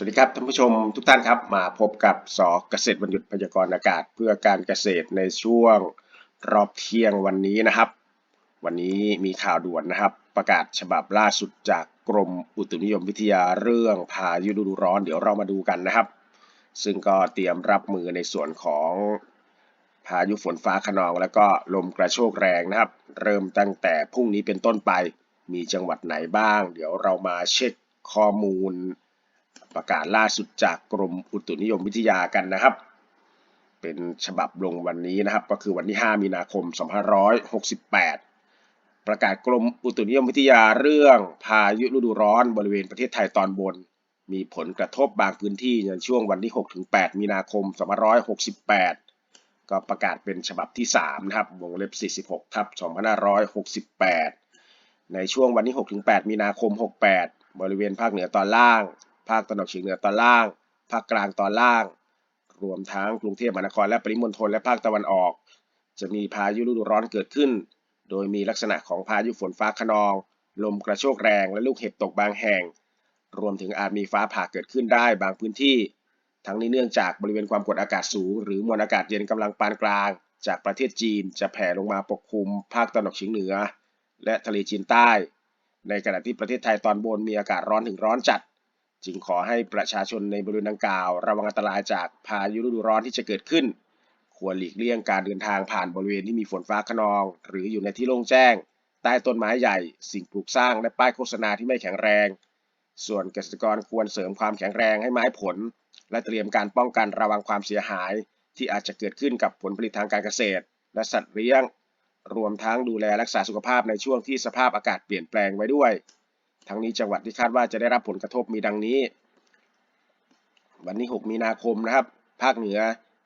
สวัสดีครับท่านผู้ชมทุกท่านครับ มาพบกับสอเกษตรวันหยุดพยากรณ์อากาศ เพื่อการเกษตรในช่วงรอบเที่ยงวันนี้นะครับ วันนี้มีข่าวด่วนนะครับ ประกาศฉบับล่าสุดจากกรมอุตุนิยมวิทยาเรื่องพายุฤดูร้อนเดี๋ยวเรามาดูกันนะครับ ซึ่งก็เตรียมรับมือในส่วนของพายุฝนฟ้าขนอง แล้วก็ลมกระโชกแรงนะครับ เริ่มตั้งแต่พรุ่งนี้เป็นต้นไปมีจังหวัดไหนบ้าง เดี๋ยวเรามาเช็คข้อมูล ประกาศล่าสุดจากกรมอุตุนิยมวิทยากันนะครับ เป็นฉบับลงวันนี้นะครับ ก็คือวันที่ 5 มีนาคม 2568 ประกาศกรมอุตุนิยมวิทยาเรื่องพายุฤดูร้อนบริเวณประเทศไทยตอนบน มีผลกระทบบางพื้นที่ในช่วงวันที่ 6-8 มีนาคม 2568 ก็ประกาศเป็นฉบับที่ 3 นะครับ วงเล็บ 46 ทับ 2568 ในช่วงวันที่ 6-8 มีนาคม 68 บริเวณภาคเหนือตอนล่าง ภาคตะวันออกเฉียงเหนือตอนล่าง ภาคกลางตอนล่าง รวมทั้งกรุงเทพมหานครและปริมณฑลและภาคตะวันออก จะมีพายุฤดูร้อนเกิดขึ้น โดยมีลักษณะของพายุฝนฟ้าขนอง ลมกระโชกแรงและลูกเห็บตกบางแห่ง รวมถึงอาจมีฟ้าผ่าเกิดขึ้นได้บางพื้นที่ ทั้งนี้เนื่องจากบริเวณความกดอากาศสูง หรือมวลอากาศเย็นกำลังปานกลาง จากประเทศจีนจะแผ่ลงมาปกคลุม ภาคตะวันออกเฉียงเหนือ และทะเลจีนใต้ ในขณะที่ประเทศไทยตอนบนมีอากาศร้อนถึงร้อนจัด จึงขอให้ประชาชนในบริเวณดังกล่าว ระวังอันตรายจากพายุฤดูร้อนที่จะเกิดขึ้น ควรหลีกเลี่ยงการเดินทางผ่านบริเวณที่มีฝนฟ้าขนอง หรืออยู่ในที่โล่งแจ้ง ใต้ต้นไม้ใหญ่ สิ่งปลูกสร้างและป้ายโฆษณาที่ไม่แข็งแรง ส่วนเกษตรกรควรเสริมความแข็งแรงให้ไม้ผล และเตรียมการป้องกันระวังความเสียหาย ที่อาจจะเกิดขึ้นกับผลผลิตทางการเกษตร และสัตว์เลี้ยง รวมทั้งดูแลรักษาสุขภาพในช่วงที่สภาพอากาศเปลี่ยนแปลงไว้ด้วย ทั้งนี้จังหวัดที่คาดว่าจะได้รับผลกระทบมีดังนี้ วันที่6มีนาคมนะครับ ภาคเหนือ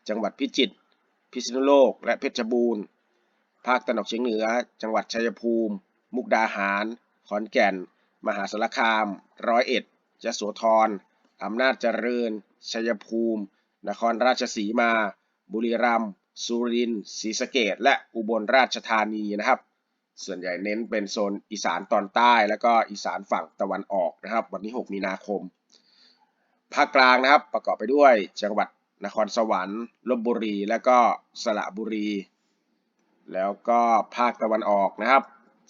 จังหวัดพิจิตร พิษณุโลก และเพชรบูรณ์ ภาคตะวันออกเฉียงเหนือ จังหวัดชัยภูมิ มุกดาหาร ขอนแก่น มหาสารคาม ร้อยเอ็ดยโสธร อำนาจเจริญ ชัยภูมิ นครราชสีมา บุรีรัมย์ สุรินทร์ ศรีสะเกษและอุบลราชธานีนะครับ ส่วนใหญ่เน้นเป็นโซนอีสานตอนใต้ แล้วก็อีสานฝั่งตะวันออกนะครับ วันที่ 6 มีนาคม ภาคกลางนะครับประกอบไปด้วยจังหวัดนครสวรรค์ลบบุรี และก็สระบุรี แล้วก็ภาคตะวันออกนะครับ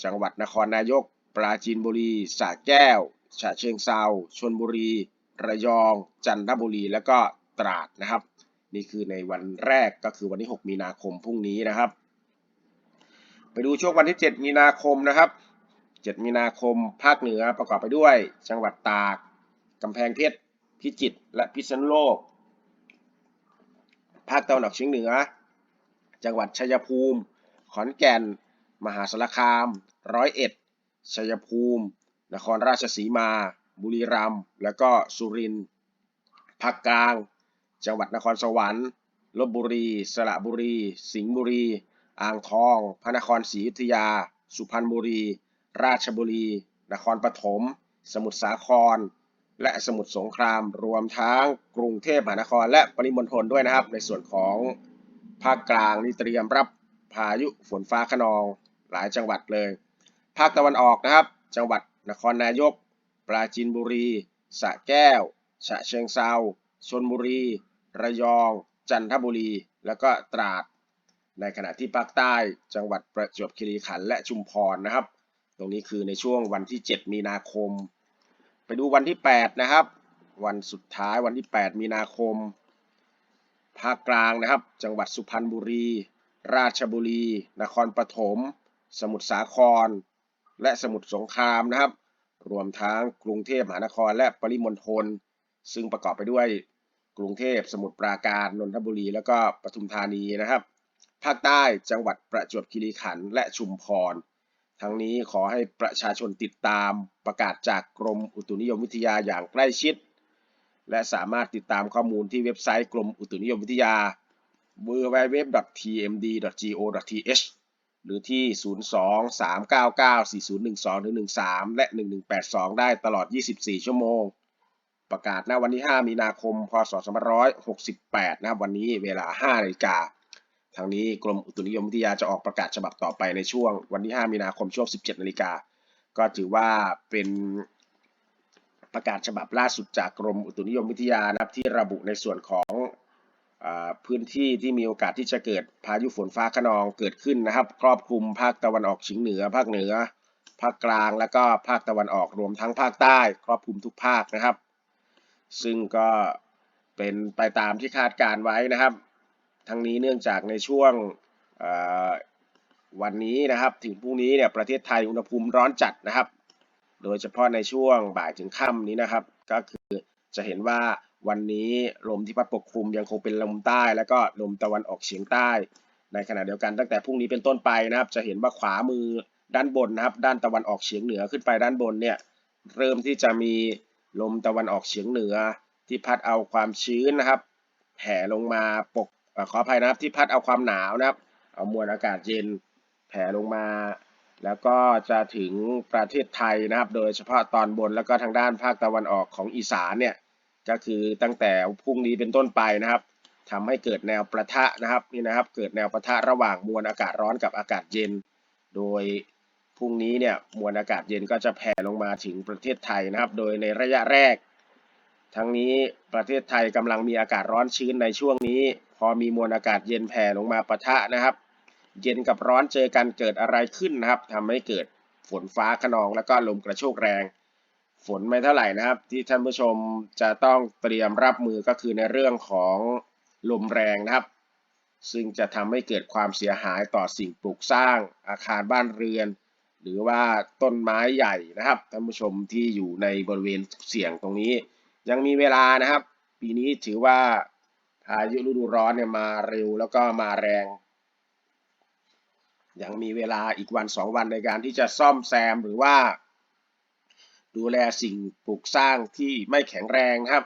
จังหวัดนครนายก ปราจีนบุรีสระแก้วฉะเชิงเซาชลบุรี ระยอง จันทบุรี แล้วก็ตราดนะครับ นี่คือในวันแรกก็คือวันที่ 6 มีนาคมพรุ่งนี้นะครับ ไปดูช่วงวันที่ 7 มีนาคมนะครับ 7 มีนาคมภาคเหนือประกอบไปด้วย จังหวัดตากกำแพงเพชรพิจิตรและพิษณุโลก ภาคตะวันออกเฉียงเหนือ จังหวัดชัยภูมิ ขอนแก่น มหาสารคาม ร้อยเอ็ดชัยภูมิ นครราชสีมา บุรีรัมย์และก็สุรินทร์ภาคกลาง จังหวัดนครสวรรค์ลบบุรี สระบุรี สิงห์บุรี อ่างทอง พระนครศรีอยุธยา สุพรรณบุรี ราชบุรี นครปฐม สมุทรสาคร และสมุทรสงคราม รวมทั้งกรุงเทพมหานคร และปริมณฑลด้วยนะครับ ในส่วนของภาคกลางนี่เตรียมรับพายุฝนฟ้าขนองหลายจังหวัดเลย ภาคตะวันออกนะครับ จังหวัดนครนายก ปราจีนบุรีสระแก้ว ฉะเชิงเซาชลบุรี ระยอง จันทบุรี แล้วก็ตราด ในขณะที่ภาคใต้จังหวัดประจวบคีรีขันธ์และชุมพรนะครับ ตรงนี้คือในช่วงวันที่ 7 มีนาคม ไปดูวันที่ 8 นะครับ วันสุดท้ายวันที่ 8 มีนาคม ภาคกลางนะครับ จังหวัดสุพรรณบุรี ราชบุรี นครปฐม สมุทรสาคร และสมุทรสงครามนะครับ รวมทั้งกรุงเทพมหานครและปริมณฑล ซึ่งประกอบไปด้วยกรุงเทพ สมุทรปราการ นนทบุรี แล้วก็ปทุมธานีนะครับ ภาคใต้จังหวัดประจวบคีรีขันธ์และชุมพร ทั้งนี้ขอให้ประชาชนติดตามประกาศจากกรมอุตุนิยมวิทยาอย่างใกล้ชิด และสามารถติดตามข้อมูลที่เว็บไซต์กรมอุตุนิยมวิทยา www.tmd.go.th หรือที่ 02-399-4012-13 และ 1182 ได้ตลอด 24 ชั่วโมง ประกาศณวันที่ 5 มีนาคม พศ 2568 นะครับวันนี้เวลา 5นาฬิกา ทางนี้กรมอุตุนิยมวิทยาจะออกประกาศฉบับต่อไปในช่วงวันที่ 5 มีนาคมช่วง 17 นาฬิกา ก็ถือว่าเป็นประกาศฉบับล่าสุดจากกรมอุตุนิยมวิทยานะครับที่ระบุในส่วนของอพื้นที่ที่มีโอกาสที่จะเกิดพายุฝนฟ้าขนองเกิดขึ้นนะครับ ครอบคลุมภาคตะวันออกเฉียงเหนือ ภาคเหนือ ภาคกลางแล้วก็ภาคตะวันออกรวมทั้งภาคใต้ ครอบคลุมทุกภาคนะครับ ซึ่งก็เป็นไปตามที่คาดการไว้นะครับ ทั้งนี้เนื่องจากในช่วงวันนี้นะครับถึงพรุ่งนี้เนี่ยประเทศไทยอุณหภูมิร้อนจัดนะครับ โดยเฉพาะในช่วงบ่ายถึงค่ำนี้นะครับ ก็คือจะเห็นว่าวันนี้ลมที่พัดปกคลุมยังคงเป็นลมใต้ แล้วก็ลมตะวันออกเฉียงใต้ ในขณะเดียวกันตั้งแต่พรุ่งนี้เป็นต้นไปนะครับ จะเห็นว่าขวามือด้านบนนะครับ ด้านตะวันออกเฉียงเหนือขึ้นไปด้านบนเนี่ยเริ่มที่จะมีลมตะวันออกเฉียงเหนือที่พัดเอาความชื้นนะครับ แผ่ลงมาปก ขออภัยนะครับที่พัดเอาความหนาวนะครับ เอามวลอากาศเย็นแผ่ลงมา แล้วก็จะถึงประเทศไทยนะครับ โดยเฉพาะตอนบนแล้วก็ทางด้านภาคตะวันออกของอีสานเนี่ยก็คือตั้งแต่พรุ่งนี้เป็นต้นไปนะครับทำให้เกิดแนวประทะนะครับนี่นะครับ เกิดแนวประทะระหว่างมวลอากาศร้อนกับอากาศเย็น โดยพรุ่งนี้เนี่ยมวลอากาศเย็นก็จะแผ่ลงมาถึงประเทศไทยนะครับ โดยในระยะแรก ทั้งนี้ประเทศไทยกำลังมีอากาศร้อนชื้นในช่วงนี้ พอมีมวลอากาศเย็นแผ่ลงมาปะทะนะครับ เย็นกับร้อนเจอกันเกิดอะไรขึ้นนะครับทำให้เกิดฝนฟ้าขนองแล้วก็ลมกระโชกแรง ฝนไม่เท่าไหร่นะครับ ที่ท่านผู้ชมจะต้องเตรียมรับมือก็คือในเรื่องของลมแรงนะครับ ซึ่งจะทำให้เกิดความเสียหายต่อสิ่งปลูกสร้างอาคารบ้านเรือน หรือว่าต้นไม้ใหญ่นะครับท่านผู้ชมที่อยู่ในบริเวณเสี่ยงตรงนี้ ยังมีเวลานะครับ ปีนี้ถือว่าพายุฤดูร้อนเนี่ยมาเร็วแล้วก็มาแรง ยังมีเวลาอีกวันสองวันในการที่จะซ่อมแซมหรือว่า ดูแลสิ่งปลูกสร้างที่ไม่แข็งแรงครับ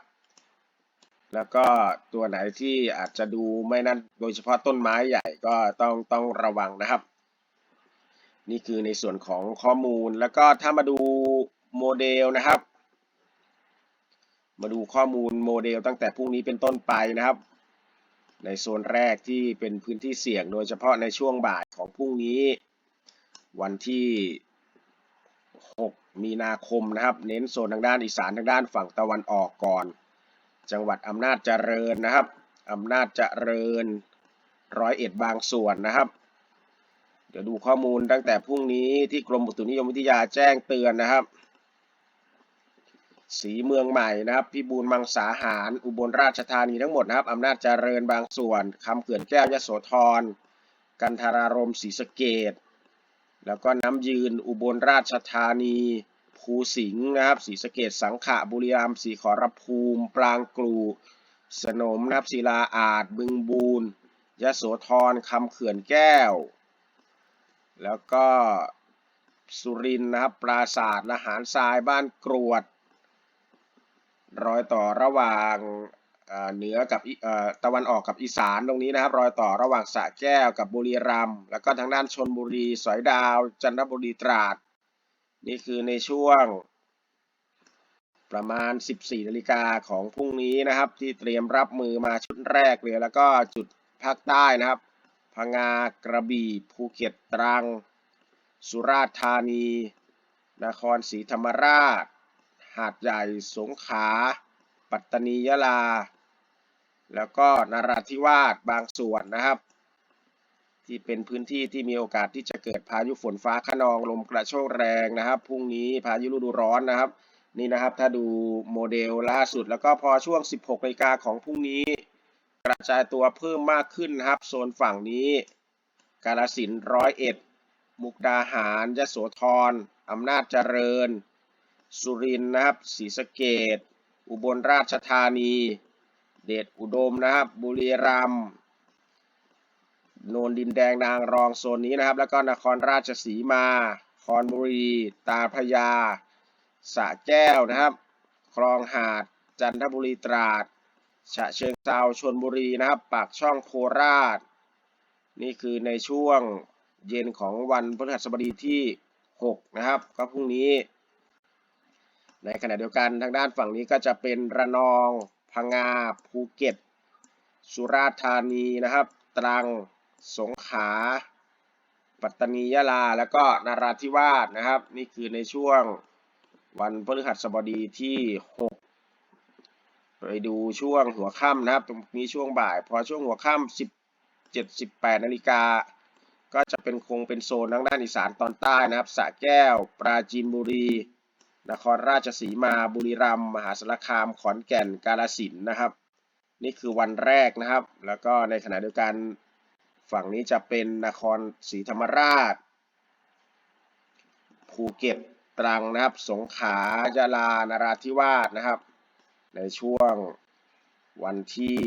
แล้วก็ตัวไหนที่อาจจะดูไม่นั่นโดยเฉพาะต้นไม้ใหญ่ก็ต้องต้องระวังนะครับ นี่คือในส่วนของข้อมูลแล้วก็ถ้ามาดูโมเดลนะครับ มาดูข้อมูลโมเดลตั้งแต่พรุ่งนี้เป็นต้นไปนะครับ ในโซนแรกที่เป็นพื้นที่เสี่ยง โดยเฉพาะในช่วงบ่ายของพรุ่งนี้ วันที่ 6 มีนาคมนะครับ เน้นโซนทางด้านอีสานทางด้านฝั่งตะวันออกก่อน จังหวัดอำนาจเจริญนะครับอำนาจเจริญร้อยเอ็ดบางส่วนนะครับ เดี๋ยวดูข้อมูลตั้งแต่พรุ่งนี้ที่กรมอุตุนิยมวิทยาแจ้งเตือนนะครับ สีเมืองใหม่นะครับพิบูลมังสาหาร อุบลราชธานีทั้งหมดนะครับอำนาจเจริญบางส่วนคำเขื่อนแก้วยโสธร กันทารารมศรีสะเกดแล้วก็น้ำยืนอุบลราชธานี ภูสิงห์นะครับศรีสะเกดสังขะบุรีรัมย์ศรีขอรภูมิ ปรางกลูสนมนะครับศิลาอาจบึงบูนยโสธรคำเขื่อนแก้ว แล้วก็สุรินนะครับปราสาทละหารทรายบ้านกรวด รอยต่อระหว่างเหนือกับตะวันออกกับอีสานตรงนี้นะครับ รอยต่อระหว่างสระแก้วกับบุรีรัมย์แล้วก็ทางด้านชนบุรีสอยดาว จันทบุรีตราด นี่คือในช่วง ประมาณ 14นาฬิกาของพรุ่งนี้นะครับ ที่เตรียมรับมือมาชุดแรกเลยแล้วก็จุดภาคใต้นะครับพังงากระบี่ภูเก็ตตรัง สุราษฎร์ธานี นครศรีธรรมราช หาดใหญ่ สงขลา ปัตตานี ยะลา แล้วก็นราธิวาสบางส่วนนะครับ ที่เป็นพื้นที่ที่มีโอกาสที่จะเกิดพายุฝนฟ้าขนองลมกระโชกแรงนะครับ พรุ่งนี้พายุฤดูร้อนนะครับ นี่นะครับถ้าดูโมเดลล่าสุด แล้วก็พอช่วง 16นาฬิกาของพรุ่งนี้ กระจายตัวเพิ่มมากขึ้นนะครับ โซนฝั่งนี้ กาฬสินร้อยเอ็ดมุกดาหารยโสธรอำนาจเจริญ สุรินทร์นะครับศรีสะเกดอุบลราชธานี เดชอุดมนะครับ บุรีรัมย์โนนดินแดงนางรองโซนนี้นะครับ แล้วก็นครราชสีมาคอนบุรี ตาพยาสะแก้วนะครับ คลองหาด จันทบุรีตราด ฉะเชิงเทราชนบุรีนะครับ ปากช่องโคราช นี่คือในช่วงเย็นของวันพฤหัสบดีที่ 6 นะครับ ก็พรุ่งนี้ ในขณะเดียวกันทางด้านฝั่งนี้ก็จะเป็นระนอง พังงา ภูเก็ต สุราษฎร์ธานีนะครับ ตรัง สงขลา ปัตตานี ยะลา แล้วก็นราธิวาสนะครับ นี่คือในช่วงวันพฤหัสบดีที่หกไปดูช่วงหัวค่ำนะครับ ตรงนี้ช่วงบ่าย พอช่วงหัวค่ำสิบเจ็ดสิบแปดนาฬิกาก็จะเป็นคงเป็นโซนทางด้านอีสานตอนใต้นะครับสระแก้ว ปราจีนบุรี นครราชสีมา บุรีรัมย์มหาสารคาม ขอนแก่น กาฬสินธุ์นะครับ นี่คือวันแรกนะครับ แล้วก็ในขณะเดียวกันฝั่งนี้จะเป็นนครศรีธรรมราช ภูเก็ต ตรังนะครับ สงขลายะลา นราธิวาสนะครับ ในช่วงวันที่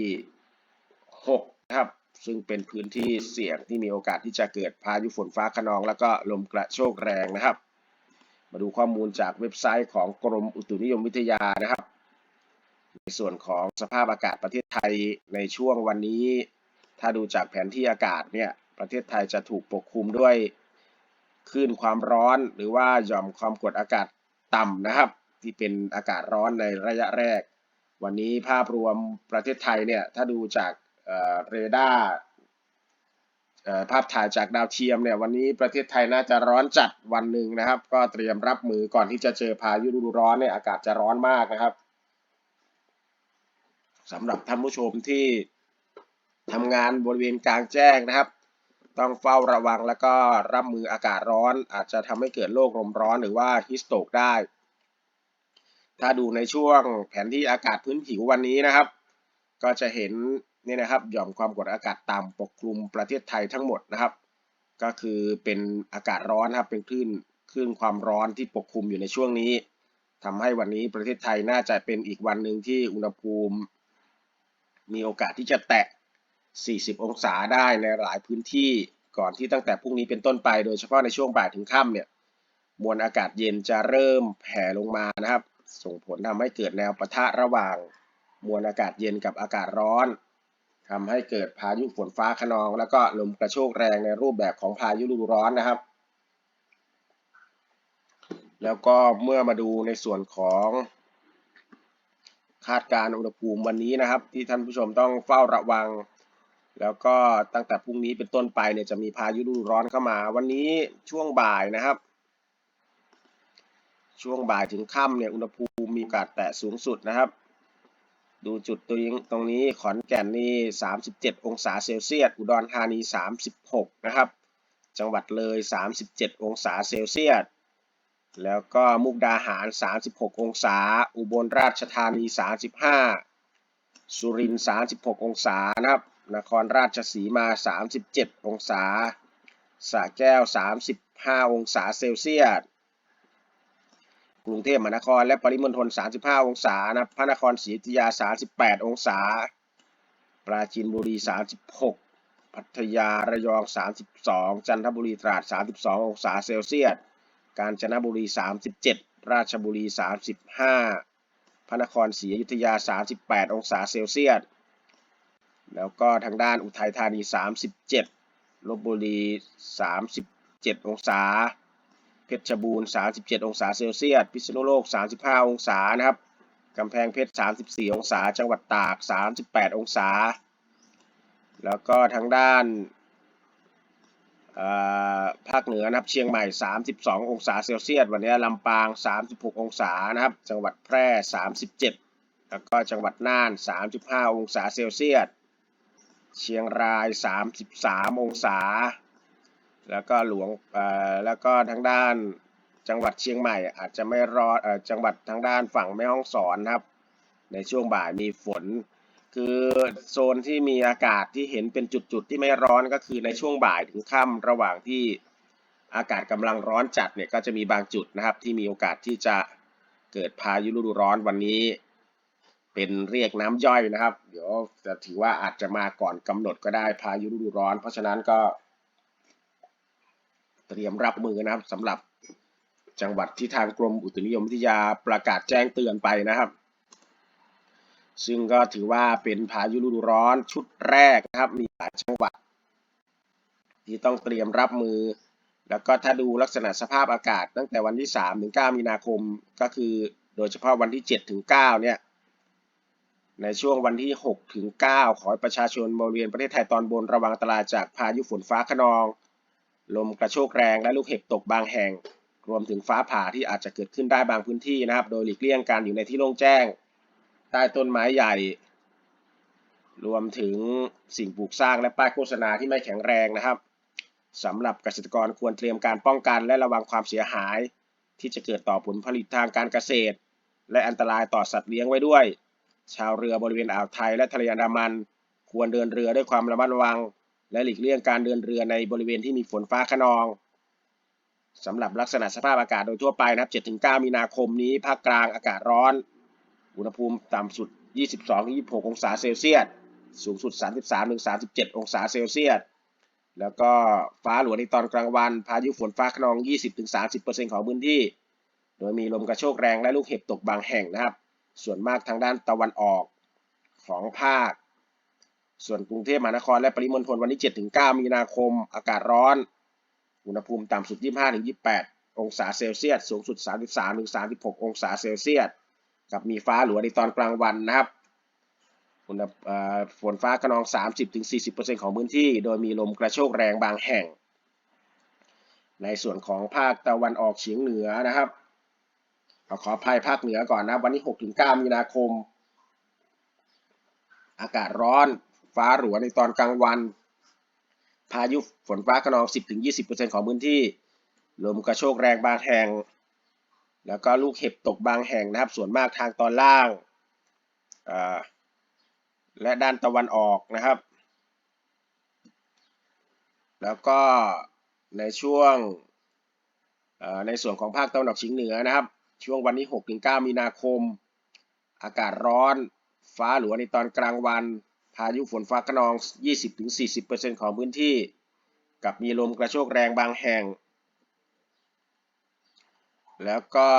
6นะครับ ซึ่งเป็นพื้นที่เสี่ยงที่มีโอกาสที่จะเกิดพายุฝนฟ้าคะนอง แล้วก็ลมกระโชกแรงนะครับ มาดูข้อมูลจากเว็บไซต์ของกรมอุตุนิยมวิทยานะครับ ในส่วนของสภาพอากาศประเทศไทยในช่วงวันนี้ ถ้าดูจากแผนที่อากาศเนี่ยประเทศไทยจะถูกปกคลุมด้วยคลื่นความร้อนหรือว่าหย่อมความกดอากาศต่ำนะครับ ที่เป็นอากาศร้อนในระยะแรก วันนี้ภาพรวมประเทศไทยเนี่ยถ้าดูจากเเรดาร์ ภาพถ่ายจากดาวเทียมเนี่ยวันนี้ประเทศไทยน่าจะร้อนจัดวันหนึ่งนะครับ ก็เตรียมรับมือก่อนที่จะเจอพายุฤดูร้อนเนี่ยอากาศจะร้อนมากนะครับสำหรับท่านผู้ชมที่ทำงานบริเวณกลางแจ้งนะครับ ต้องเฝ้าระวังแล้วก็รับมืออากาศร้อน อาจจะทำให้เกิดโรคลมร้อนหรือว่าฮิสโตกได้ ถ้าดูในช่วงแผนที่อากาศพื้นผิววันนี้นะครับ ก็จะเห็น นี่นะครับหย่อมความกดอากาศต่ำปกคลุมประเทศไทยทั้งหมดนะครับ ก็คือเป็นอากาศร้อนนะครับเป็นคลื่นคลื่นความร้อนที่ปกคลุมอยู่ในช่วงนี้ทำให้วันนี้ประเทศไทยน่าจะเป็นอีกวันหนึ่งที่อุณหภูมิ มีโอกาสที่จะแตะ 40 องศาได้ในหลายพื้นที่ก่อนที่ตั้งแต่พรุ่งนี้เป็นต้นไปโดยเฉพาะในช่วงบ่ายถึงค่ำเนี่ยมวลอากาศเย็นจะเริ่มแผ่ลงมานะครับ ส่งผลทำให้เกิดแนวปะทะระหว่าง มวลอากาศเย็นกับอากาศร้อน ทำให้เกิดพายุฝนฟ้าคะนอง แล้วก็ลมกระโชกแรงในรูปแบบของพายุฤดูร้อนนะครับ แล้วก็เมื่อมาดูในส่วนของคาดการณ์อุณหภูมิวันนี้นะครับ ที่ท่านผู้ชมต้องเฝ้าระวัง แล้วก็ตั้งแต่พรุ่งนี้เป็นต้นไปเนี่ยจะมีพายุฤดูร้อนเข้ามา วันนี้ช่วงบ่ายนะครับ ช่วงบ่ายถึงค่ำเนี่ยอุณหภูมิมีโอกาสแตะสูงสุดนะครับ ดูจุดตัวนี้ตรงนี้ขอนแก่นนี่ 37 องศาเซลเซียส อุดรธานี 36 นะครับ จังหวัดเลย 37 องศาเซลเซียส แล้วก็มุกดาหาร 36 องศา อุบลราชธานี 35 สุรินทร์36 องศานะครับ นครราชสีมา 37 องศาสระแก้ว 35 องศาเซลเซียส กรุงเทพมหานคร และปริมณฑล 35 องศานะพระนครศรีอยุธยา 38 องศา ปราจีนบุรี 36 พัทยาระยอง 32 จันทบุรีตราด 32 องศาเซลเซียส กาญจนบุรี 37 ราชบุรี 35 พระนครศรีอยุธยา 38 องศาเซลเซียส แล้วก็ทางด้านอุทัยธานี 37ลบบุรี 37 องศา เพชรบูรณ์ 37 องศาเซลเซียส พิษณุโลก 35 องศานะครับ กำแพงเพชร 34 องศา จังหวัดตาก 38 องศา แล้วก็ทางด้านภาคเหนือนะครับ เชียงใหม่ 32 องศาเซลเซียส วันนี้ลำปาง 36 องศานะครับ จังหวัดแพร่ 37 แล้วก็จังหวัดน่าน 35 องศาเซลเซียส เชียงราย 33 องศา แล้วก็หลวงแล้วก็ทางด้านจังหวัดเชียงใหม่ อาจจะไม่รอจังหวัดทางด้านฝั่งแม่ฮ่องสอนครับ ในช่วงบ่ายมีฝน คือโซนที่มีอากาศที่เห็นเป็นจุดๆที่ไม่ร้อนก็คือในช่วงบ่ายถึงค่ำระหว่างที่อากาศกำลังร้อนจัดเนี่ยก็จะมีบางจุดนะครับ ที่มีโอกาสที่จะเกิดพายุฤดูร้อนวันนี้ เป็นเรียกน้ำย่อยนะครับ เดี๋ยวจะถือว่าอาจจะมาก่อนกำหนดก็ได้พายุฤดูร้อน เพราะฉะนั้นก็ เตรียมรับมือนะครับสำหรับจังหวัดที่ทางกรมอุตุนิยมวิทยาประกาศแจ้งเตือนไปนะครับ ซึ่งก็ถือว่าเป็นพายุฤดูร้อนชุดแรกนะครับมีหลายจังหวัด ที่ต้องเตรียมรับมือ แล้วก็ถ้าดูลักษณะสภาพอากาศ ตั้งแต่วันที่3ถึง9มีนาคมก็คือโดยเฉพาะวันที่7ถึง9เนี่ยในช่วงวันที่6ถึง9ขอให้ประชาชนบริเวณประเทศไทยตอนบนระวังอันตรายจากพายุฝนฟ้าคะนอง ลมกระโชกแรงและลูกเห็บตกบางแห่ง รวมถึงฟ้าผ่าที่อาจจะเกิดขึ้นได้บางพื้นที่นะครับ โดยหลีกเลี่ยงการอยู่ในที่โล่งแจ้ง ใต้ต้นไม้ใหญ่ รวมถึงสิ่งปลูกสร้างและป้ายโฆษณาที่ไม่แข็งแรงนะครับสำหรับเกษตรกรควรเตรียมการป้องกันและระวังความเสียหาย ที่จะเกิดต่อผลผลิตทางการเกษตร และอันตรายต่อสัตว์เลี้ยงไว้ด้วย ชาวเรือบริเวณอ่าวไทยและทะเลอันดามัน ควรเดินเรือด้วยความระมัดระวัง และหลีกเลี่ยงการเดินเรือในบริเวณที่มีฝนฟ้าคะนองสำหรับลักษณะสภาพอากาศโดยทั่วไปนะครับ7-9 มีนาคมนี้ภาคกลางอากาศร้อน อุณหภูมิต่ำสุด 22-26 องศาเซลเซียส สูงสุด 33-37 องศาเซลเซียส แล้วก็ฟ้าหลวในตอนกลางวัน พายุฝนฟ้าคะนอง 20-30%ของพื้นที่ โดยมีลมกระโชกแรงและลูกเห็บตกบางแห่งนะครับ ส่วนมากทางด้านตะวันออกของภาค ส่วนกรุงเทพมหานครและปริมณฑลวันที่7-9 มีนาคม อากาศร้อน อุณหภูมิต่ำสุด 25-28 องศาเซลเซียส สูงสุด 33-36 องศาเซลเซียส กับมีฟ้าหลวในตอนกลางวันนะครับ อุณหฝนฟ้าขนอง 30-40%ของพื้นที่ โดยมีลมกระโชกแรงบางแห่ง ในส่วนของภาคตะวันออกเฉียงเหนือนะครับขอขออภัยภาคเหนือก่อนนะ วันที่6-9 มีนาคม อากาศร้อน ฟ้าหลวในตอนกลางวัน พายุฝนฟ้าขนอง 10-20%ของพื้นที่ลมกระโชกแรงบางแห่ง แล้วก็ลูกเห็บตกบางแห่งนะครับ ส่วนมากทางตอนล่างาและด้านตะวันออกนะครับ แล้วก็ในช่วงในส่วนของภาคตะวันออกเฉียงเหนือนะครับ ช่วงวันที่ 6-9 มีนาคม อากาศร้อน ฟ้าหลวในตอนกลางวันายุฝนฟ้าคะนอง 20-40%ของพื้นที่ กับมีลมกระโชกแรงบางแห่ง แล้วก็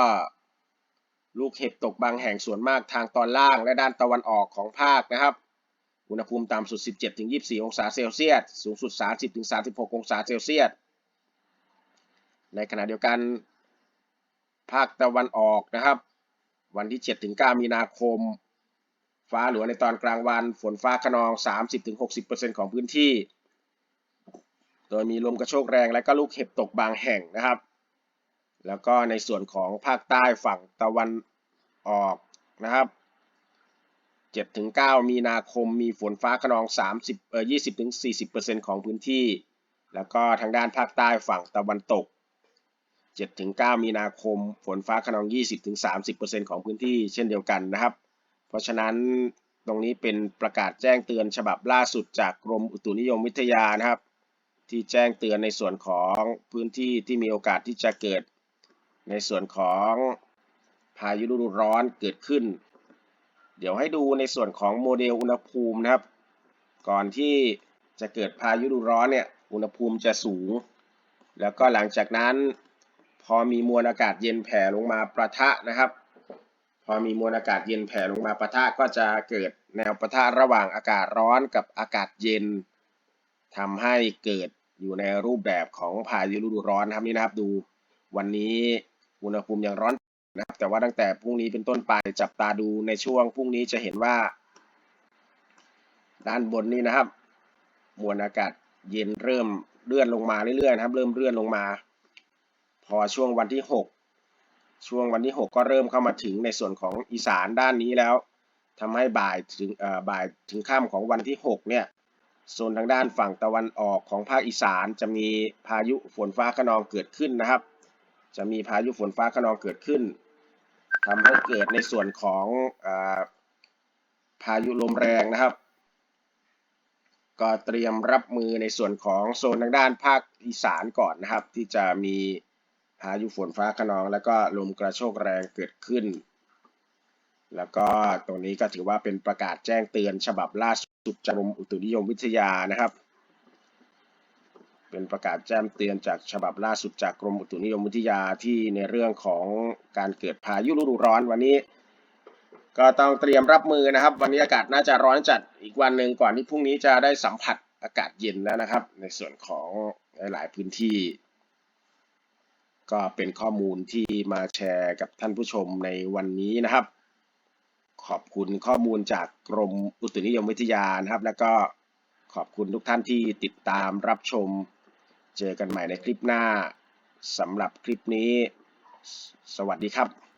ลูกเห็บตกบางแห่งส่วนมากทางตอนล่างและด้านตะวันออกของภาคนะครับ อุณหภูมิต่ำสุด 17-24 องศาเซลเซียส สูงสุด 30-36 องศาเซลเซียส ในขณะเดียวกัน ภาคตะวันออกนะครับ วันที่ 7-9 มีนาคม ฟ้าหลวในตอนกลางวัน ฝนฟ้าคะนอง 30-60%ของพื้นที่ โดยมีลมกระโชกแรงและก็ลูกเห็บตกบางแห่งนะครับ แล้วก็ในส่วนของภาคใต้ฝั่งตะวันออกนะครับ7-9 มีนาคมมีฝนฟ้าคะนอง 30เอ่อ20-40%ของพื้นที่ แล้วก็ทางด้านภาคใต้ฝั่งตะวันตก 7-9 มีนาคม ฝนฟ้าคะนอง 20-30%ของพื้นที่เช่นเดียวกันนะครับ เพราะฉะนั้นตรงนี้เป็นประกาศแจ้งเตือนฉบับล่าสุดจากกรมอุตุนิยมวิทยานะครับ ที่แจ้งเตือนในส่วนของพื้นที่ที่มีโอกาสที่จะเกิด ในส่วนของพายุฤดูร้อนเกิดขึ้น เดี๋ยวให้ดูในส่วนของโมเดลอุณหภูมินะครับ ก่อนที่จะเกิดพายุฤดูร้อนเนี่ยอุณหภูมิจะสูง แล้วก็หลังจากนั้น พอมีมวลอากาศเย็นแผ่ลงมาประทะนะครับ พอมีมวลอากาศเย็นแผ่ลงมาปะทะก็จะเกิดแนวปะทะระหว่างอากาศร้อนกับอากาศเย็นทำให้เกิดอยู่ในรูปแบบของพายุฤดูร้อนครับนี่นะครับดู วันนี้อุณหภูมิยังร้อนนะครับ แต่ว่าตั้งแต่พรุ่งนี้เป็นต้นไปจับตาดูในช่วงพรุ่งนี้จะเห็นว่า ด้านบนนี้นะครับ มวลอากาศเย็นเริ่มเลื่อนลงมาเรื่อยๆนะครับ เริ่มเลื่อนลงมา พอช่วงวันที่หก ช่วงวันที่หกก็เริ่มเข้ามาถึงในส่วนของอีสานด้านนี้แล้วทำให้บ่ายถึงบ่ายถึงค่ำของวันที่หกเนี่ยโซนทางด้านฝั่งตะวันออกของภาคอีสานจะมีพายุฝนฟ้าคะนองเกิดขึ้นนะครับ จะมีพายุฝนฟ้าคะนองเกิดขึ้นทำให้เกิดในส่วนของอพายุลมแรงนะครับ ก็เตรียมรับมือในส่วนของโซนทางด้านภาคอีสานก่อนนะครับ ที่จะมี พายุฝนฟ้าคะนอง แล้วก็ลมกระโชกแรงเกิดขึ้น แล้วก็ตรงนี้ก็ถือว่าเป็นประกาศแจ้งเตือนฉบับล่าสุดจากกรมอุตุนิยมวิทยานะครับ เป็นประกาศแจ้งเตือนจากฉบับล่าสุดจากกรมอุตุนิยมวิทยาที่ในเรื่องของการเกิดพายุฤดูร้อนวันนี้ ก็ต้องเตรียมรับมือนะครับ วันนี้อากาศน่าจะร้อนจัดอีกวันหนึ่งก่อนที่พรุ่งนี้จะได้สัมผัสอากาศเย็นแล้วนะครับ ในส่วนของหลาย ๆ พื้นที่ ก็เป็นข้อมูลที่มาแชร์กับท่านผู้ชมในวันนี้นะครับ ขอบคุณข้อมูลจากกรมอุตุนิยมวิทยานะครับ แล้วก็ขอบคุณทุกท่านที่ติดตามรับชม เจอกันใหม่ในคลิปหน้าสำหรับคลิปนี้ สวัสดีครับ